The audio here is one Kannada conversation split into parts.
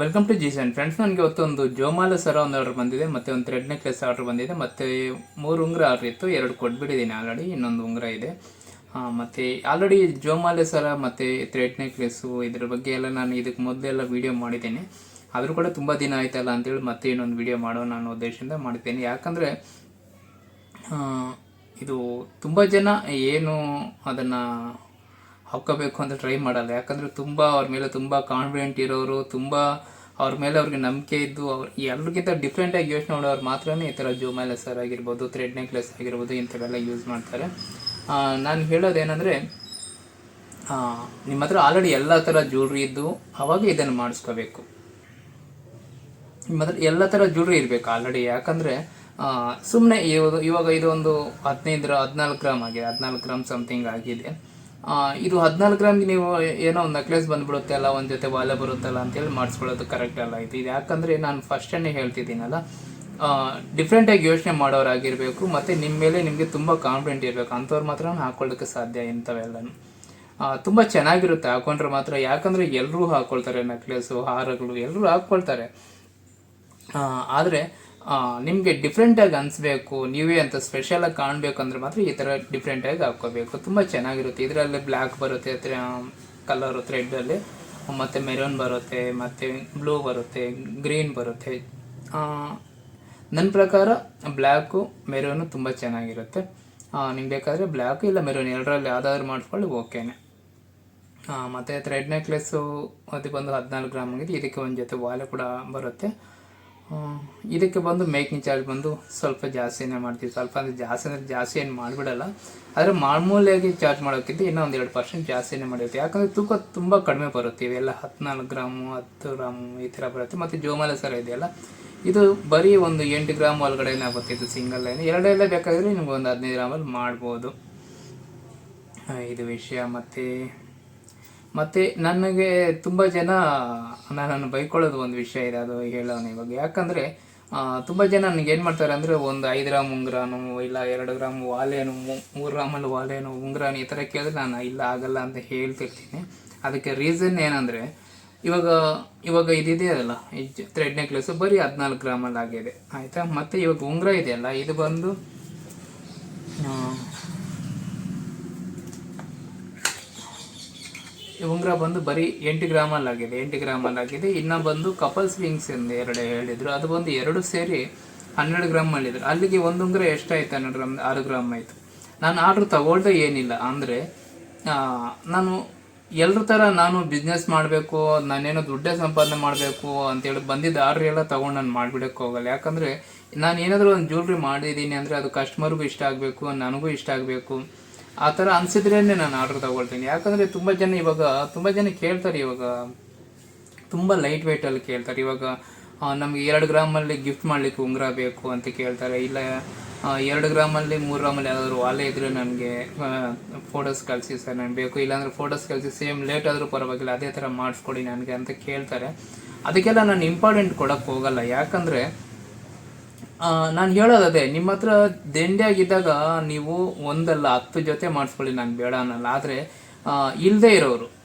ವೆಲ್ಕಮ್ ಟು ಜೀಸನ್ ಫ್ರೆಂಡ್ಸ್ ನನಗೆ ಇವತ್ತೊಂದು ಜೋಮಾಲ ಸರ ಒಂದು ಆರ್ಡರ್ ಬಂದಿದೆ, ಮತ್ತೆ ಒಂದು ಥ್ರೆಡ್ ನೆಕ್ಲೆಸ್ ಆರ್ಡರ್ ಬಂದಿದೆ, ಮತ್ತೆ ಮೂರು ಉಂಗುರ ಆರ್ಡರ್ ಇತ್ತು, ಎರಡು ಕೊಟ್ಬಿಟ್ಟಿದ್ದೀನಿ ಆಲ್ರೆಡಿ ಇನ್ನೊಂದು ಉಂಗುರ ಇದೆ. ಮತ್ತು ಆಲ್ರೆಡಿ ಜೋಮಾಲೆ ಸರ, ಮತ್ತೆ ಥ್ರೆಡ್ ನೆಕ್ಲೆಸ್ಸು ಇದ್ರ ಬಗ್ಗೆ ಎಲ್ಲ ನಾನು ಇದಕ್ಕೆ ಮೊದಲೆಲ್ಲ ವೀಡಿಯೋ ಮಾಡಿದ್ದೀನಿ. ಆದರೂ ಕೂಡ ತುಂಬ ದಿನ ಆಯ್ತಲ್ಲ ಅಂತೇಳಿ ಮತ್ತೆ ಇನ್ನೊಂದು ವಿಡಿಯೋ ಮಾಡೋಣ ಅನ್ನೋ ಉದ್ದೇಶದಿಂದ ಮಾಡಿದ್ದೇನೆ. ಯಾಕಂದರೆ ಇದು ತುಂಬ ಜನ ಏನು ಅದನ್ನು ಹಾಕೋಬೇಕು ಅಂತ ಟ್ರೈ ಮಾಡಲ್ಲ? ಯಾಕಂದರೆ ತುಂಬ ಅವ್ರ ಮೇಲೆ ತುಂಬ ಕಾನ್ಫಿಡೆಂಟ್ ಇರೋರು, ತುಂಬ ಅವ್ರ ಮೇಲೆ ಅವ್ರಿಗೆ ನಂಬಿಕೆ ಇದ್ದು ಅವ್ರು ಎಲ್ರಿಗಿಂತ ಡಿಫ್ರೆಂಟಾಗಿ ಯೋಚನೆ ಮಾಡೋರು ಮಾತ್ರನೇ ಈ ಥರ ಜೂಮ್ ಸರ್ ಆಗಿರ್ಬೋದು ಥ್ರೆಡ್ ನೆಕ್ಲೆಸ್ ಆಗಿರ್ಬೋದು, ಇಂಥವೆಲ್ಲ ಯೂಸ್ ಮಾಡ್ತಾರೆ. ನಾನು ಹೇಳೋದೇನೆಂದರೆ ನಿಮ್ಮ ಹತ್ರ ಆಲ್ರೆಡಿ ಎಲ್ಲ ಥರ ಜ್ಯೂಲ್ರಿ ಇದ್ದು ಅವಾಗ ಇದನ್ನು ಮಾಡಿಸ್ಕೋಬೇಕು. ನಿಮ್ಮ ಹತ್ರ ಎಲ್ಲ ಥರ ಜ್ಯೂಲ್ರಿ ಇರಬೇಕು ಆಲ್ರೆಡಿ ಯಾಕಂದರೆ ಸುಮ್ಮನೆ ಇವಾಗ ಇದೊಂದು ಹದಿನೈದರ ಹದಿನಾಲ್ಕು ಗ್ರಾಮ್ ಆಗಿದೆ, ಹದಿನಾಲ್ಕು ಗ್ರಾಮ್ ಸಮಥಿಂಗ್ ಆಗಿದೆ. ಇದು ಹದಿನಾಲ್ಕು ಗ್ರಾಮ್ಗೆ ನೀವು ಏನೋ ಒಂದು ನೆಕ್ಲೆಸ್ ಬಂದ್ಬಿಡುತ್ತೆ ಅಲ್ಲ, ಒಂದು ಜೊತೆ ವಾಲೆ ಬರುತ್ತಲ್ಲ ಅಂತೇಳಿ ಮಾಡಿಸ್ಕೊಳ್ಳೋದು ಕರೆಕ್ಟ್ ಅಲ್ಲ ಇದು. ಯಾಕಂದರೆ ನಾನು ಫಸ್ಟನ್ನೇ ಹೇಳ್ತಿದ್ದೀನಲ್ಲ. ಡಿಫ್ರೆಂಟಾಗಿ ಯೋಚನೆ ಮಾಡೋರಾಗಿರಬೇಕು, ಮತ್ತು ನಿಮ್ಮ ಮೇಲೆ ನಿಮಗೆ ತುಂಬ ಕಾನ್ಫಿಡೆಂಟ್ ಇರಬೇಕು. ಅಂಥವ್ರು ಮಾತ್ರ ಹಾಕೊಳ್ಳೋಕ್ಕೆ ಸಾಧ್ಯ ಇಂಥವೆಲ್ಲನೂ. ತುಂಬ ಚೆನ್ನಾಗಿರುತ್ತೆ ಹಾಕೊಂಡ್ರೆ ಮಾತ್ರ. ಯಾಕಂದರೆ ಎಲ್ಲರೂ ಹಾಕ್ಕೊಳ್ತಾರೆ ನೆಕ್ಲೆಸ್ಸು ಹಾರಗಳು ಎಲ್ಲರೂ ಹಾಕ್ಕೊಳ್ತಾರೆ ಆದರೆ ನಿಮಗೆ ಡಿಫ್ರೆಂಟಾಗಿ ಅನಿಸ್ಬೇಕು, ನೀವೇ ಅಂತ ಸ್ಪೆಷಲಾಗಿ ಕಾಣಬೇಕು ಅಂದ್ರೆ ಮಾತ್ರ ಈ ಥರ ಡಿಫ್ರೆಂಟಾಗಿ ಹಾಕ್ಕೋಬೇಕು. ತುಂಬ ಚೆನ್ನಾಗಿರುತ್ತೆ. ಇದರಲ್ಲಿ ಬ್ಲ್ಯಾಕ್ ಬರುತ್ತೆ ಕಲರು ಥ್ರೆಡ್ಡಲ್ಲಿ ಮತ್ತು ಮೆರೂನ್ ಬರುತ್ತೆ, ಮತ್ತು ಬ್ಲೂ ಬರುತ್ತೆ ಗ್ರೀನ್ ಬರುತ್ತೆ. ನನ್ನ ಪ್ರಕಾರ ಬ್ಲ್ಯಾಕು ಮೆರೂನು ತುಂಬ ಚೆನ್ನಾಗಿರುತ್ತೆ. ನಿಮ್ಗೆ ಬೇಕಾದರೆ ಬ್ಲ್ಯಾಕು ಇಲ್ಲ ಮೆರೋನ್ ಎರಡರಲ್ಲಿ ಯಾವ್ದಾದ್ರು ಮಾಡ್ಕೊಳ್ಳಿ, ಓಕೆನೆ. ಮತ್ತು ಥ್ರೆಡ್ ನೆಕ್ಲೆಸ್ಸು ಅದಕ್ಕೆ ಬಂದು ಹದಿನಾಲ್ಕು ಗ್ರಾಮ್ ಆಗಿದೆ. ಇದಕ್ಕೆ ಒಂದು ಜೊತೆ ವಾಲೆ ಕೂಡ ಬರುತ್ತೆ. ಇದಕ್ಕೆ ಬಂದು ಮೇಕಿಂಗ್ ಚಾರ್ಜ್ ಬಂದು ಸ್ವಲ್ಪ ಜಾಸ್ತಿನೇ ಮಾಡ್ತೀವಿ. ಸ್ವಲ್ಪ ಅಂದರೆ ಜಾಸ್ತಿ ಅಂದರೆ ಜಾಸ್ತಿ ಏನು ಮಾಡಿಬಿಡಲ್ಲ. ಆದರೆ ಮಾಮೂಲಿಯಾಗಿ ಚಾರ್ಜ್ ಮಾಡೋಕ್ಕಿಂತ ಇನ್ನೂ ಒಂದು ಎರಡು ಪರ್ಸೆಂಟ್ ಜಾಸ್ತಿನೇ ಮಾಡಿರುತ್ತೆ ಯಾಕಂದರೆ ತೂಕ ತುಂಬ ಕಡಿಮೆ ಬರುತ್ತೆ. ಇವೆಲ್ಲ ಹದಿನಾಲ್ಕು ಗ್ರಾಮು, ಹತ್ತು ಗ್ರಾಮು ಈ ಥರ ಬರುತ್ತೆ. ಮತ್ತು ಜೋಮಾಲೆ ಸರ ಇದೆಯಲ್ಲ, ಇದು ಬರೀ ಒಂದು ಎಂಟು ಗ್ರಾಮ್ ಒಳಗಡೆನೇ ಆಗುತ್ತೆ ಇದು ಸಿಂಗಲ್ ಲೈನ್ ಎರಡೆಲ್ಲ ಬೇಕಾದರೆ ನಿಮ್ಗೆ ಒಂದು ಹದಿನೈದು ಗ್ರಾಮಲ್ಲಿ ಮಾಡ್ಬೋದು. ಇದು ವಿಷಯ. ಮತ್ತು ಮತ್ತು ನನಗೆ ತುಂಬ ಜನ, ನನ್ನನ್ನು ಬೈಕೊಳ್ಳೋದು ಒಂದು ವಿಷಯ ಇದೆ, ಅದು ಹೇಳೋಣ ಇವಾಗ. ಯಾಕಂದರೆ ತುಂಬ ಜನ ನನಗೆ ಏನು ಮಾಡ್ತಾರೆ ಅಂದರೆ, ಒಂದು ಐದು ಗ್ರಾಮ್ ಉಂಗ್ರಾನು, ಇಲ್ಲ ಎರಡು ಗ್ರಾಮ್ ವಾಲೇನು ಮೂರು ಗ್ರಾಮಲ್ಲಿ ವಾಲೇನು ಉಂಗ್ರಾನು ಈ ಥರ ಕೇಳಿದ್ರೆ ನಾನು ಇಲ್ಲ, ಆಗಲ್ಲ ಅಂತ ಹೇಳ್ತಿರ್ತೀನಿ. ಅದಕ್ಕೆ ರೀಸನ್ ಏನಂದರೆ, ಇವಾಗ ಇವಾಗ ಇದಿದೆ ಅಲ್ಲ, ಈ ಥ್ರೆಡ್ ನೆಕ್ಲೆಸ್ ಬರೀ ಹದಿನಾಲ್ಕು ಗ್ರಾಮಲ್ಲಿ ಆಗಿದೆ, ಆಯಿತಾ? ಮತ್ತು ಇವಾಗ ಉಂಗುರ ಇದೆಯಲ್ಲ, ಇದು ಬಂದು ಆ, ಈ ಉಂಗುರ ಬಂದು ಬರೀ ಎಂಟು ಗ್ರಾಮಲ್ಲಾಗಿದೆ ಎಂಟು ಗ್ರಾಮಲ್ಲಾಗಿದೆ ಇನ್ನು ಬಂದು ಕಪಲ್ಸ್ ವಿಂಗ್ಸ್ ಎಂದು ಎರಡು ಹೇಳಿದ್ರು. ಅದು ಬಂದು ಎರಡು ಸೇರಿ ಹನ್ನೆರಡು ಗ್ರಾಮ್ ಮಾಡಿದ್ರು. ಅಲ್ಲಿಗೆ ಒಂದು ಉಂಗುರ ಎಷ್ಟಾಯ್ತು? ಹನ್ನೆರಡು ಗ್ರಾಮ್, ಆರು ಗ್ರಾಮ್ ಆಯ್ತು. ನಾನು ಆರ್ಡ್ರ್ ತಗೊಳ್ದೆ ಏನಿಲ್ಲ. ಅಂದರೆ ನಾನು ಎಲ್ಲರ ಥರ ನಾನು ಬಿಸ್ನೆಸ್ ಮಾಡಬೇಕು, ನಾನೇನೋ ದುಡ್ಡೇ ಸಂಪಾದನೆ ಮಾಡಬೇಕು ಅಂತೇಳಿ ಬಂದಿದ್ದ ಆರ್ಡ್ರ್ ಎಲ್ಲ ತೊಗೊಂಡು ನಾನು ಮಾಡಿಬಿಡೋಕ್ಕೆ ಹೋಗಲ್ಲ. ಯಾಕಂದರೆ ನಾನು ಏನಾದರೂ ಒಂದು ಜ್ಯುವೆಲ್ರಿ ಮಾಡಿದ್ದೀನಿ ಅಂದರೆ ಅದು ಕಸ್ಟಮರ್ಗೂ ಇಷ್ಟ ಆಗಬೇಕು, ನನಗೂ ಇಷ್ಟ ಆಗಬೇಕು. ಆ ಥರ ಅನಿಸಿದ್ರೇ ನಾನು ಆರ್ಡರ್ ತಗೊಳ್ತೀನಿ. ಯಾಕಂದರೆ ತುಂಬ ಜನ ಇವಾಗ, ತುಂಬ ಜನ ಕೇಳ್ತಾರೆ ಇವಾಗ, ತುಂಬ ಲೈಟ್ ವೆಯ್ಟಲ್ಲಿ ಕೇಳ್ತಾರೆ. ಇವಾಗ ನಮಗೆ ಎರಡು ಗ್ರಾಮಲ್ಲಿ ಗಿಫ್ಟ್ ಮಾಡಲಿಕ್ಕೆ ಉಂಗುರ ಬೇಕು ಅಂತ ಕೇಳ್ತಾರೆ. ಇಲ್ಲ ಎರಡು ಗ್ರಾಮಲ್ಲಿ ಮೂರು ಗ್ರಾಮಲ್ಲಿ ಯಾವ್ದಾದ್ರು ವಾಲೆ ಇದ್ರೆ ನನಗೆ ಫೋಟೋಸ್ ಕಳಿಸಿ ಸರ್ ನನಗೆ ಬೇಕು. ಇಲ್ಲಾಂದರೆ ಫೋಟೋಸ್ ಕಳಿಸಿ ಸೇಮ್ ಲೇಟ್ ಆದರೂ ಪರವಾಗಿಲ್ಲ, ಅದೇ ಥರ ಮಾಡಿಸ್ಕೊಡಿ ನನಗೆ ಅಂತ ಕೇಳ್ತಾರೆ. ಅದಕ್ಕೆಲ್ಲ ನಾನು ಇಂಪಾರ್ಟೆಂಟ್ ಕೊಡೋಕ್ಕೆ ಹೋಗಲ್ಲ. ಯಾಕಂದರೆ ನಾನು ಹೇಳೋದು ಅದೇ ನಿಮ್ಮ ಹತ್ರ ದಂಡೆಯಾಗಿದ್ದಾಗ ನೀವು ಒಂದಲ್ಲ, ಹತ್ತು ಜೊತೆ ಮಾಡಿಸ್ಕೊಳ್ಳಿ ನಾನು ಬೇಡ ಅನ್ನಲ್ಲ. ಆದರೆ ಇಲ್ಲದೆ ಇರೋರು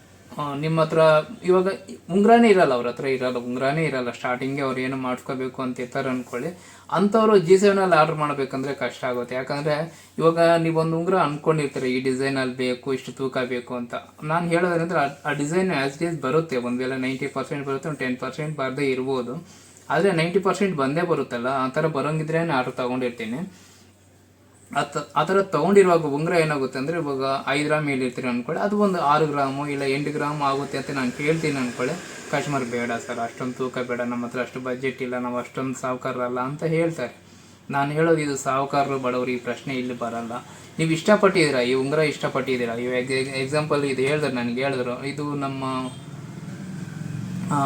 ನಿಮ್ಮ ಹತ್ರ ಇವಾಗ ಉಂಗ್ರಾನೇ ಇರಲ್ಲ, ಅವ್ರ ಹತ್ರ ಇರಲ್ಲ, ಉಂಗ್ರಾನೇ ಇರಲ್ಲ. ಸ್ಟಾರ್ಟಿಂಗೆ ಅವ್ರು ಏನು ಮಾಡ್ಕೋಬೇಕು ಅಂತ ಇರ್ತಾರೆ ಅಂದ್ಕೊಳ್ಳಿ ಅಂಥವ್ರು ಜಿ ಸೆವೆನಲ್ಲಿ ಆರ್ಡ್ರ್ ಮಾಡಬೇಕಂದ್ರೆ ಕಷ್ಟ ಆಗುತ್ತೆ. ಯಾಕಂದರೆ, ಇವಾಗ ನೀವೊಂದು ಉಂಗುರ ಅಂದ್ಕೊಂಡಿರ್ತೀರ ಈ ಡಿಸೈನಲ್ಲಿ ಬೇಕು, ಇಷ್ಟು ತೂಕ ಬೇಕು ಅಂತ. ನಾನು ಹೇಳೋದಂದ್ರೆ ಆ- ಡಿಸೈನ್ ಆ್ಯಸ್ ಈಸ್ ಬರುತ್ತೆ. ಒಂದು ವೇಳೆ ನೈಂಟಿ ಪರ್ಸೆಂಟ್ ಬರುತ್ತೆ, ಒಂದು ಟೆನ್ ಪರ್ಸೆಂಟ್ ಬರದೇ ಇರ್ಬೋದು. ಆದರೆ ನೈಂಟಿ ಪರ್ಸೆಂಟ್ ಬಂದೇ ಬರುತ್ತಲ್ಲ, ಆ ಥರ ಬರೋಂಗಿದ್ರೆ ಆರ್ಡರ್ ತೊಗೊಂಡಿರ್ತೀನಿ. ಆ ತ- ಆ ಥರ ತೊಗೊಂಡಿರುವಾಗ ಉಂಗುರ ಏನಾಗುತ್ತೆ ಅಂದರೆ, ಇವಾಗ ಐದು ಗ್ರಾಮ್ ಹೇಳಿರ್ತೀರಿ ಅಂದ್ಕೊಳ್ಳಿ ಅದು ಒಂದು ಆರು ಗ್ರಾಮು ಇಲ್ಲ ಎಂಟು ಗ್ರಾಮ್ ಆಗುತ್ತೆ ಅಂತ ನಾನು ಕೇಳ್ತೀನಿ ಅಂದ್ಕೊಳ್ಳಿ ಕಸ್ಟಮರ್ ಬೇಡ ಸರ್, ಅಷ್ಟೊಂದು ತೂಕ ಬೇಡ, ನಮ್ಮ ಹತ್ರ ಅಷ್ಟು ಬಜೆಟ್ ಇಲ್ಲ, ನಾವು ಅಷ್ಟೊಂದು ಸಾವುಕಾರರಲ್ಲ ಅಂತ ಹೇಳ್ತಾರೆ. ನಾನು ಹೇಳೋದು ಇದು ಸಾವುಕಾರರು ಬಡವರು, ಈ ಪ್ರಶ್ನೆ ಇಲ್ಲಿ ಬರಲ್ಲ. ನೀವು ಇಷ್ಟಪಟ್ಟಿದ್ದೀರಾ, ಈ ಉಂಗುರ ಇಷ್ಟಪಟ್ಟಿದ್ದೀರಾ? ಇವಾಗ ಎಕ್ಸಾಂಪಲ್ ಇದು ಹೇಳಿದ್ರು, ನನಗೆ ಹೇಳಿದ್ರು. ಇದು ನಮ್ಮ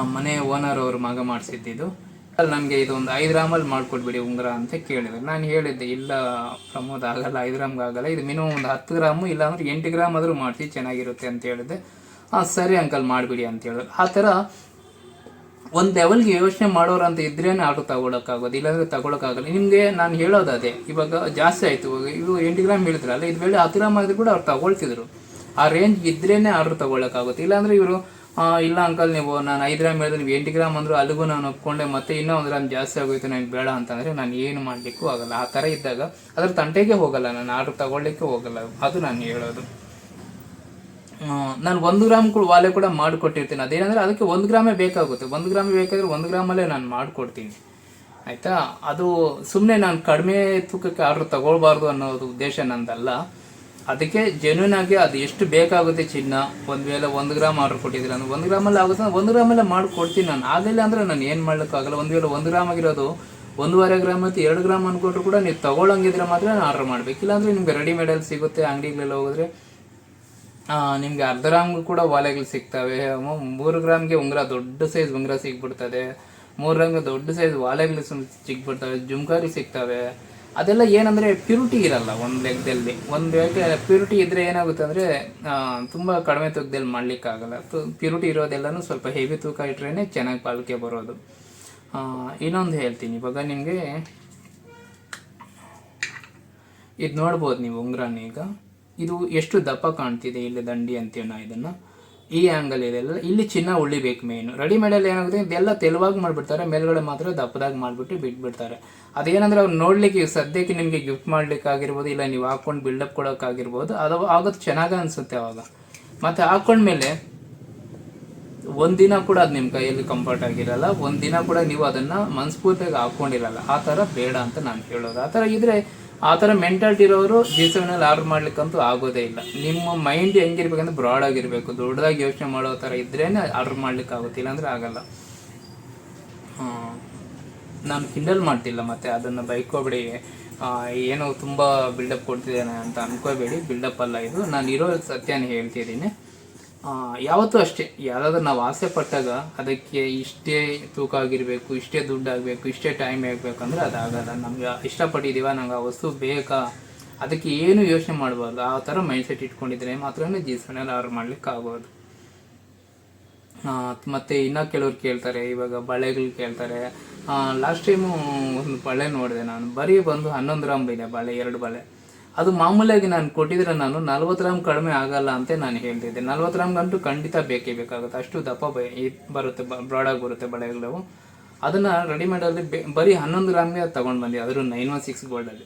ಮನೆ ಓನರ್ ಅವರು ಮಗ ಮಾಡಿಸಿದ್ದು ನನಗೆ ಇದು ಒಂದು ಐದು ಗ್ರಾಮಲ್ಲಿ ಮಾಡಿಕೊಟ್ಬಿಡಿ ಉಂಗುರ ಅಂತ ಕೇಳಿದೆ ನಾನು ಹೇಳಿದ್ದೆ, ಇಲ್ಲ ಪ್ರಮೋದ್ ಆಗಲ್ಲ, ಐದು ಗ್ರಾಮ್ಗೆ ಆಗಲ್ಲ. ಇದು ಮಿನಿಮಮ್ ಒಂದು ಹತ್ತು ಗ್ರಾಮು ಇಲ್ಲ ಅಂದ್ರೆ ಎಂಟು ಗ್ರಾಮ್ ಆದರೂ ಮಾಡಿಸಿ ಚೆನ್ನಾಗಿರುತ್ತೆ ಅಂತ ಹೇಳಿದೆ ಹಾಂ ಸರಿ ಅಂಕಲ್ ಮಾಡಿಬಿಡಿ ಅಂತ ಹೇಳಿದ್ರು. ಆ ಥರ ಒಂದು ಲೆವೆಲ್ಗೆ ಯೋಚನೆ ಮಾಡೋರು ಅಂತ ಇದ್ರೇನೆ ಆಟೋ ತಗೊಳಕ್ಕಾಗೋದು, ಇಲ್ಲಾಂದ್ರೆ ತಗೊಳಕ್ಕಾಗಲ್ಲ. ನಿಮಗೆ ನಾನು ಹೇಳೋದು ಅದೇ, ಇವಾಗ ಜಾಸ್ತಿ ಆಯಿತು, ಇವಾಗ ಇವು ಎಂಟು ಗ್ರಾಮ್ ಹೇಳಿದ್ರಲ್ಲ ಇದು ವೇಳೆ ಹತ್ತು ಗ್ರಾಮ್ ಆದರೂ ಕೂಡ ಅವ್ರು ತಗೊಳ್ತಿದ್ರು. ಆ ರೇಂಜ್ ಇದ್ರೇ ಆರ್ಡ್ರ್ ತಗೊಳಕ್ಕಾಗುತ್ತೆ. ಇಲ್ಲಾಂದ್ರೆ ಇವರು ಇಲ್ಲ ಅಂಕಲ್ ನೀವು ನಾನು ಐದು ಗ್ರಾಮ್ ಹೇಳಿದ್ರೆ ನೀವು ಎಂಟು ಗ್ರಾಮ್ ಅಂದ್ರೆ ಅಲ್ಲಿಗೂ ನಾನು ಒಪ್ಕೊಂಡೆ, ಮತ್ತೆ ಇನ್ನೂ ಒಂದು ಗ್ರಾಮ್ ಜಾಸ್ತಿ ಆಗೋಯ್ತು ನನಗೆ ಬೇಡ ಅಂತಂದರೆ ನಾನು ಏನು ಮಾಡಲಿಕ್ಕೂ ಆಗಲ್ಲ. ಆ ಥರ ಇದ್ದಾಗ ಅದ್ರ ತಂಟೆಗೆ ಹೋಗಲ್ಲ, ನಾನು ಆರ್ಡ್ರ್ ತಗೊಳ್ಳಿಕ್ಕೆ ಹೋಗಲ್ಲ. ಅದು ನಾನು ಹೇಳೋದು. ನಾನು ಒಂದು ಗ್ರಾಮ್ ಕೂಡ ವಾಲೆ ಕೂಡ ಮಾಡಿಕೊಟ್ಟಿರ್ತೀನಿ. ಅದೇನಂದರೆ ಅದಕ್ಕೆ ಒಂದು ಗ್ರಾಮೇ ಬೇಕಾಗುತ್ತೆ. ಒಂದು ಗ್ರಾಮ್ ಬೇಕಾದ್ರೆ ಒಂದು ಗ್ರಾಮಲ್ಲೇ ನಾನು ಮಾಡಿಕೊಡ್ತೀನಿ. ಆಯಿತಾ? ಅದು ಸುಮ್ಮನೆ ನಾನು ಕಡಿಮೆ ತೂಕಕ್ಕೆ ಆರ್ಡ್ರ್ ತಗೊಳ್ಬಾರ್ದು ಅನ್ನೋದು ಉದ್ದೇಶ ನಂದಲ್ಲ. ಅದಕ್ಕೆ ಜೆನ್ಯೂನ್ ಆಗಿ ಅದು ಎಷ್ಟು ಬೇಕಾಗುತ್ತೆ ಚಿನ್ನ? ಒಂದು ವೇಳೆ ಒಂದು ಗ್ರಾಮ್ ಆರ್ಡರ್ ಕೊಟ್ಟಿದ್ರೆ ಅಂದ್ರೆ ಒಂದು ಗ್ರಾಮಲ್ಲಿ ಆಗುತ್ತೆ. ಒಂದು ಗ್ರಾಮಲ್ಲೇ ಮಾಡಿಕೊಡ್ತೀನಿ ನಾನು. ಆಗಲಿಲ್ಲ ಅಂದರೆ ನಾನು ಏನು ಮಾಡೋಕ್ಕಾಗಲ್ಲ ಒಂದು ವೇಳೆ ಒಂದು ಗ್ರಾಮ್ ಆಗಿರೋದು ಒಂದೂವರೆ ಗ್ರಾಮ್ ಮತ್ತು ಎರಡು ಗ್ರಾಮ್ ಅನ್ಕೊಟ್ರು ಕೂಡ ನೀವು ತಗೊಳ್ಳಂಗಿದ್ರೆ ಮಾತ್ರ ನಾನು ಆರ್ಡರ್ ಮಾಡಬೇಕು. ಇಲ್ಲಾಂದರೆ ನಿಮ್ಗೆ ರೆಡಿಮೇಡಲ್ಲಿ ಸಿಗುತ್ತೆ, ಅಂಗಡಿಗಳೆಲ್ಲ ಹೋಗಿದ್ರೆ. ನಿಮಗೆ ಅರ್ಧ ಗ್ರಾಮ್ಗೂ ಕೂಡ ವಾಲೆಗಳು ಸಿಗ್ತವೆ. ಮೂರು ಗ್ರಾಮ್ಗೆ ಉಂಗುರ ದೊಡ್ಡ ಸೈಜ್ ಉಂಗುರ ಸಿಗ್ಬಿಡ್ತದೆ. ಮೂರು ಗ್ರಾಮ್ಗೆ ದೊಡ್ಡ ಸೈಜ್ ವಾಲೆಗಳು ಸಿಗ್ಬಿಡ್ತವೆ. ಜುಮ್ಕಾರಿ ಸಿಗ್ತವೆ. ಅದೆಲ್ಲ ಏನಂದ್ರೆ ಪ್ಯೂರಿಟಿ ಇರಲ್ಲ ಒಂದು ಲೆಕ್ಕದಲ್ಲಿ ಒಂದು ವೇಳೆ ಪ್ಯೂರಿಟಿ ಇದ್ದರೆ ಏನಾಗುತ್ತೆ ಅಂದ್ರೆ ತುಂಬ ಕಡಿಮೆ ತೂಕದಲ್ಲಿ ಮಾಡ್ಲಿಕ್ಕಾಗಲ್ಲ. ಪ್ಯೂರಿಟಿ ಇರೋದೆಲ್ಲನೂ ಸ್ವಲ್ಪ ಹೆವಿ ತೂಕ ಇಟ್ರೇನೆ ಚೆನ್ನಾಗಿ ಬಾಳಿಕೆ ಬರೋದು. ಇನ್ನೊಂದು ಹೇಳ್ತೀನಿ. ಇವಾಗ ನಿಮಗೆ ಇದು ನೋಡ್ಬೋದು ನೀವು ಉಂಗ್ರಾನ ಈಗ. ಇದು ಎಷ್ಟು ದಪ್ಪ ಕಾಣ್ತಿದೆ ಇಲ್ಲಿ ದಂಡಿ ಅಂತೀವಿ ನಾವು ಇದನ್ನ? ಈ ಆ್ಯಂಗಲ್ ಇದೆಲ್ಲ ಇಲ್ಲಿ ಚಿನ್ನ ಉಳಿಬೇಕು ಮೇಯ್ನು ರೆಡಿಮೇಡಲ್ಲಿ ಏನಾಗುತ್ತೆ? ಇದೆಲ್ಲ ತೆಲುವಾಗಿ ಮಾಡಿಬಿಡ್ತಾರೆ. ಮೇಲ್ಗಡೆ ಮಾತ್ರ ದಪ್ಪದಾಗಿ ಮಾಡಿಬಿಟ್ಟು ಬಿಟ್ಬಿಡ್ತಾರೆ. ಅದೇನಂದ್ರೆ ಅವ್ರು ನೋಡ್ಲಿಕ್ಕೆ ಸದ್ಯಕ್ಕೆ ನಿಮಗೆ ಗಿಫ್ಟ್ ಮಾಡ್ಲಿಕ್ಕೆ ಆಗಿರ್ಬೋದು, ಇಲ್ಲ ನೀವು ಹಾಕ್ಕೊಂಡು ಬಿಲ್ಡಪ್ ಕೊಡೋಕ್ಕಾಗಿರ್ಬೋದು ಅದು ಆಗೋದು ಚೆನ್ನಾಗ ಅನ್ಸುತ್ತೆ ಅವಾಗ. ಮತ್ತೆ ಹಾಕೊಂಡ್ಮೇಲೆ ಒಂದಿನ ಕೂಡ ಅದು ನಿಮ್ಮ ಕೈಯಲ್ಲಿ ಕಂಫರ್ಟ್ ಆಗಿರಲ್ಲ. ಒಂದಿನ ಕೂಡ ನೀವು ಅದನ್ನ ಮನಸ್ಫೂರ್ತಿಯಾಗಿ ಹಾಕೊಂಡಿರಲ್ಲ. ಆ ಥರ ಬೇಡ ಅಂತ ನಾನು ಹೇಳೋದು. ಆ ಥರ ಇದ್ರೆ ಆ ಥರ ಮೆಂಟಾಲಿಟಿ ಇರೋರು ಜಿ ಸೆವೆನಲ್ಲಿ ಆರ್ಡರ್ ಮಾಡ್ಲಿಕ್ಕಂತೂ ಆಗೋದೇ ಇಲ್ಲ. ನಿಮ್ಮ ಮೈಂಡ್ ಹೆಂಗಿರ್ಬೇಕಂದ್ರೆ ಬ್ರಾಡ್ ಆಗಿರಬೇಕು. ದೊಡ್ಡದಾಗಿ ಯೋಚನೆ ಮಾಡೋ ಥರ ಇದ್ರೇ ಆರ್ಡರ್ ಮಾಡ್ಲಿಕ್ಕೆ ಆಗುತ್ತಿಲ್ಲ ಇಲ್ಲಾಂದ್ರೆ ಆಗಲ್ಲ. ನಾನು ಕಿಂಡಲ್ ಮಾಡ್ತಿಲ್ಲ ಮತ್ತೆ ಅದನ್ನು ಬೈಕೋಬೇಡಿ. ಏನೋ ತುಂಬ ಬಿಲ್ಡಪ್ ಕೊಡ್ತಿದ್ದೇನೆ ಅಂತ ಅನ್ಕೋಬೇಡಿ. ಬಿಲ್ಡಪ್ ಅಲ್ಲ ಇದು. ನಾನು ಇರೋ ಸತ್ಯನ ಹೇಳ್ತಿದ್ದೀನಿ. ಯಾವತ್ತೂ ಅಷ್ಟೇ. ಯಾವುದಾದ್ರೂ ನಾವು ಆಸೆ ಪಟ್ಟಾಗ ಅದಕ್ಕೆ ಇಷ್ಟೇ ತೂಕ ಆಗಿರಬೇಕು, ಇಷ್ಟೇ ದುಡ್ಡು ಆಗಬೇಕು, ಇಷ್ಟೇ ಟೈಮ್ ಆಗಬೇಕಂದ್ರೆ ಅದಾಗಲ್ಲ. ನಮ್ಗೆ ಇಷ್ಟಪಟ್ಟಿದ್ದೀವ ನಂಗೆ ಆ ವಸ್ತು ಬೇಕಾ? ಅದಕ್ಕೆ ಏನು ಯೋಚನೆ ಮಾಡಬಾರ್ದು. ಆ ಥರ ಮೈಂಡ್ಸೆಟ್ ಇಟ್ಕೊಂಡಿದ್ರೆ ಮಾತ್ರ ಜೀವನದಲ್ಲಿ ಆರ್ಡರ್ ಮಾಡ್ಲಿಕ್ಕೆ ಆಗೋದು. ಮತ್ತೆ ಇನ್ನ ಕೆಲವ್ರು ಕೇಳ್ತಾರೆ, ಇವಾಗ ಬಳೆಗಳು ಕೇಳ್ತಾರೆ. ಲಾಸ್ಟ್ ಟೈಮು ಒಂದು ಬಳೆ ನೋಡಿದೆ ನಾನು. ಬರೀ ಬಂದು ಹನ್ನೊಂದು ಗ್ರಾಮ್ ಇದೆ, ಬಳೆ, ಎರಡು ಬಳೆ. ಅದು ಮಾಮೂಲಿಯಾಗಿ ನಾನು ಕೊಟ್ಟಿದ್ರೆ ನಾನು ನಲ್ವತ್ತು ಗ್ರಾಮ್ ಕಡಿಮೆ ಆಗಲ್ಲ ಅಂತ ನಾನು ಹೇಳ್ತಿದ್ದೆ. ನಲ್ವತ್ತು ಗ್ರಾಮ್ ಗಂಟು ಖಂಡಿತ ಬೇಕೇ ಬೇಕಾಗುತ್ತೆ. ಅಷ್ಟು ದಪ್ಪ ಬರುತ್ತೆ ಬ್ರಾಡಾಗಿ ಬರುತ್ತೆ ಬಳೆಗಳು ಅದನ್ನ ರೆಡಿಮೇಡಲ್ಲಿ ಬೇ ಬರೀ ಹನ್ನೊಂದು ಗ್ರಾಮ್ಗೆ ತಗೊಂಡು ಬಂದಿ ಅದ್ರ ನೈನ್ ಒನ್ ಸಿಕ್ಸ್ ಗೋಲ್ಡಲ್ಲಿ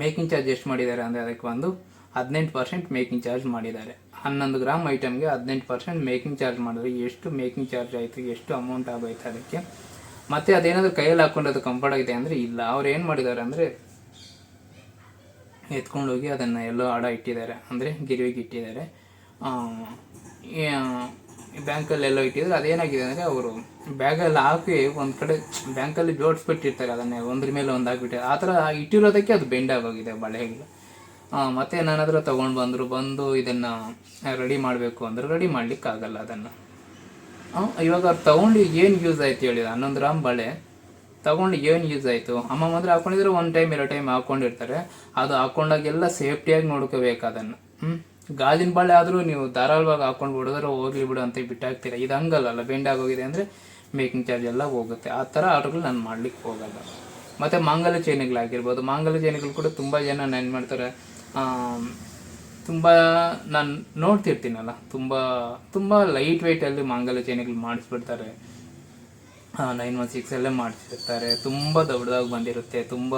ಮೇಕಿಂಗ್ ಚಾರ್ಜ್ ಎಷ್ಟು ಮಾಡಿದ್ದಾರೆ ಅಂದರೆ ಅದಕ್ಕೆ ಒಂದು ಹದಿನೆಂಟು ಪರ್ಸೆಂಟ್ ಮೇಕಿಂಗ್ ಚಾರ್ಜ್ ಮಾಡಿದ್ದಾರೆ. ಹನ್ನೊಂದು ಗ್ರಾಮ್ ಐಟಮ್ಗೆ ಹದಿನೆಂಟು ಪರ್ಸೆಂಟ್ ಮೇಕಿಂಗ್ ಚಾರ್ಜ್ ಮಾಡಿದ್ರೆ ಎಷ್ಟು ಮೇಕಿಂಗ್ ಚಾರ್ಜ್ ಆಯಿತು, ಎಷ್ಟು ಅಮೌಂಟ್ ಆಗೋಯ್ತು ಅದಕ್ಕೆ. ಮತ್ತೆ ಅದೇನಾದರೂ ಕೈಯಲ್ಲಿ ಹಾಕೊಂಡು ಅದು ಕಂಫರ್ಟ್ ಆಗಿದೆ ಅಂದರೆ ಇಲ್ಲ. ಅವ್ರು ಏನು ಮಾಡಿದ್ದಾರೆ ಅಂದರೆ ಎತ್ಕೊಂಡೋಗಿ ಅದನ್ನು ಎಲ್ಲೋ ಅಡ ಇಟ್ಟಿದ್ದಾರೆ. ಅಂದರೆ ಗಿರಿವಿಗೆ ಇಟ್ಟಿದ್ದಾರೆ. ಬ್ಯಾಂಕಲ್ಲಿ ಎಲ್ಲೋ ಇಟ್ಟಿದ್ದಾರೆ. ಅದೇನಾಗಿದೆ ಅಂದರೆ ಅವರು ಬ್ಯಾಗಲ್ಲಿ ಹಾಕಿ ಒಂದು ಕಡೆ ಬ್ಯಾಂಕಲ್ಲಿ ಜೋಡಿಸ್ಬಿಟ್ಟಿರ್ತಾರೆ ಅದನ್ನೇ. ಒಂದ್ರ ಮೇಲೆ ಒಂದು ಹಾಕ್ಬಿಟ್ಟಿದ್ದಾರೆ. ಆ ಥರ ಇಟ್ಟಿರೋದಕ್ಕೆ ಅದು ಬೆಂಡ್ ಆಗೋಗಿದೆ ಬಳೆಗಳು ಮತ್ತೆ ನನ್ನ ಹತ್ರ ತೊಗೊಂಡು ಬಂದರು. ಬಂದು ಇದನ್ನು ರೆಡಿ ಮಾಡಬೇಕು ಅಂದ್ರೆ ರೆಡಿ ಮಾಡ್ಲಿಕ್ಕೆ ಆಗಲ್ಲ ಅದನ್ನು ಇವಾಗ ಅವ್ರು ತಗೊಂಡು ಏನು ಯೂಸ್ ಆಯ್ತು ಹೇಳಿದ ಹನ್ನೊಂದು ಗ್ರಾಮ್ ಬಳೆ ತಗೊಂಡು ಏನು ಯೂಸ್ ಆಯಿತು? ಅಮ್ಮ ಮಾತ್ರ ಹಾಕೊಂಡಿದ್ರೆ ಒಂದು ಟೈಮ್ ಎರಡು ಟೈಮ್ ಹಾಕೊಂಡಿರ್ತಾರೆ. ಅದು ಹಾಕೊಂಡಾಗೆಲ್ಲ ಸೇಫ್ಟಿಯಾಗಿ ನೋಡ್ಕೋಬೇಕು ಅದನ್ನು. ಗಾಜಿನ ಬಾಳೆ ಆದರೂ ನೀವು ಧಾರಾಳವಾಗಿ ಹಾಕೊಂಡು ಬಿಡಿದ್ರೆ ಹೋಗ್ಲಿ ಬಿಡು ಅಂತ ಬಿಟ್ಟಾಗ್ತೀರ ಇದು ಹಂಗಲ್ಲ ಬೆಂಡ್ ಆಗೋಗಿದೆ ಅಂದರೆ ಮೇಕಿಂಗ್ ಚಾರ್ಜ್ ಎಲ್ಲ ಹೋಗುತ್ತೆ. ಆ ಥರ ಆರ್ಡ್ರುಗಳು ನಾನು ಮಾಡ್ಲಿಕ್ಕೆ ಹೋಗಲ್ಲ. ಮತ್ತು ಮಾಂಗಲ್ಯ ಚೈನ್ಗಳಾಗಿರ್ಬೋದು ಮಾಂಗಲ್ಯ ಚೈನ್ಗಳು ಕೂಡ ತುಂಬ ಜನ ಏನು ಮಾಡ್ತಾರೆ ತುಂಬ ನಾನು ನೋಡ್ತಿರ್ತೀನಲ್ಲ, ತುಂಬ ತುಂಬ ಲೈಟ್ ವೆಯ್ಟಲ್ಲಿ ಮಾಂಗಲ್ಯ ಚೈನ್ಗಳು ಮಾಡಿಸ್ಬಿಡ್ತಾರೆ. ನೈನ್ ಒನ್ ಸಿಕ್ಸಲ್ಲೇ ಮಾಡಿಸಿರ್ತಾರೆ ತುಂಬ ದೊಡ್ಡದಾಗಿ ಬಂದಿರುತ್ತೆ, ತುಂಬ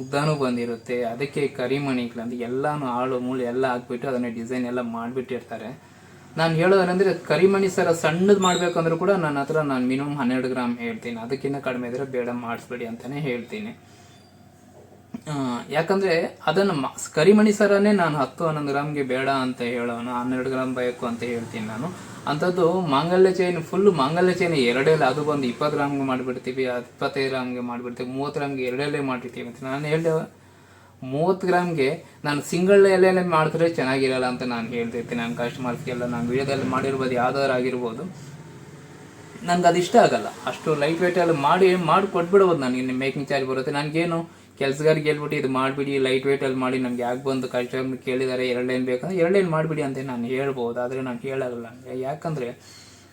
ಉದ್ದಾನೂ ಬಂದಿರುತ್ತೆ. ಅದಕ್ಕೆ ಕರಿಮಣಿಗಳಂತ ಎಲ್ಲಾನು ಆಳು, ಮೂಳು ಎಲ್ಲ ಹಾಕ್ಬಿಟ್ಟು ಅದನ್ನ ಡಿಸೈನ್ ಎಲ್ಲ ಮಾಡಿಬಿಟ್ಟಿರ್ತಾರೆ. ನಾನು ಹೇಳೋದಂದ್ರೆ ಕರಿಮಣಿ ಸರ ಸಣ್ಣದು ಮಾಡಬೇಕಂದ್ರೂ ಕೂಡ ನನ್ನ ಹತ್ರ ನಾನು ಮಿನಿಮಮ್ ಹನ್ನೆರಡು ಗ್ರಾಮ್ ಹೇಳ್ತೀನಿ. ಅದಕ್ಕಿಂತ ಕಡಿಮೆ ಇದ್ರೆ ಬೇಡ, ಮಾಡಿಸ್ಬೇಡಿ ಅಂತಾನೆ ಹೇಳ್ತೀನಿ. ಯಾಕಂದರೆ ಅದನ್ನು ಕರಿಮಣಿ ಸರನೇ ನಾನು ಹತ್ತು, ಹನ್ನೊಂದು ಗ್ರಾಮ್ಗೆ ಬೇಡ ಅಂತ ಹೇಳೋನು, ಹನ್ನೆರಡು ಗ್ರಾಮ್ ಬೇಕು ಅಂತ ಹೇಳ್ತೀನಿ ನಾನು. ಅಂಥದ್ದು ಮಾಂಗಲ್ಯ ಚೈನ್ ಫುಲ್ ಮಾಂಗಲ್ಯ ಚೈನ್ ಎರಡೇ ಅದು ಬಂದು ಇಪ್ಪತ್ತು ಗ್ರಾಮ್ಗೆ ಮಾಡಿಬಿಡ್ತೀವಿ ಇಪ್ಪತ್ತೈದು ಗ್ರಾಮ್ಗೆ ಮಾಡಿಬಿಡ್ತೀವಿ, ಮೂವತ್ತು ಗ್ರಾಮ್ಗೆ ಎರಡೇ ಮಾಡಿರ್ತೀವಿ ಅಂತ ನಾನು ಹೇಳಿದೆ. ಮೂವತ್ತು ಗ್ರಾಮ್ಗೆ ನಾನು ಸಿಂಗಲ್ ಎಲೆಲೆ ಮಾಡಿದ್ರೆ ಚೆನ್ನಾಗಿರಲ್ಲ ಅಂತ ನಾನು ಹೇಳ್ತಿರ್ತೀನಿ. ನನ್ನ ಕಸ್ಟಮರ್ಸ್ಗೆಲ್ಲ ನಾನು ವಿಡಿಯೋದಲ್ಲಿ ಮಾಡಿರ್ಬೋದು, ಯಾವ್ದಾದ್ರು ಆಗಿರ್ಬೋದು. ನನಗೆ ಅದು ಇಷ್ಟ ಆಗಲ್ಲ. ಅಷ್ಟು ಲೈಟ್ ವೆಯ್ಟಲ್ಲಿ ಮಾಡಿ ಮಾಡಿ ಕೊಟ್ಬಿಡ್ಬೋದು ನನಗೆ ಮೇಕಿಂಗ್ ಚಾರ್ಜ್ ಬರುತ್ತೆ. ನನಗೇನು ಕೆಲಸಗಾರಿಗೆ ಹೇಳ್ಬಿಟ್ಟು ಇದು ಮಾಡಿಬಿಡಿ ಲೈಟ್ ವೆಯ್ಟಲ್ಲಿ ಮಾಡಿ ನಮ್ಗೆ ಯಾಕೆ ಬಂದು ಕಸ್ಟಮರ್ ಕೇಳಿದ್ದಾರೆ ಎರಡು ಲೈನ್ ಬೇಕಂದ್ರೆ ಎರಡು ಲೈನ್ ಮಾಡಿಬಿಡಿ ಅಂತ ನಾನು ಹೇಳ್ಬೋದು. ಆದರೆ ನಾನು ಹೇಳೋಲ್ಲ ಯಾಕಂದರೆ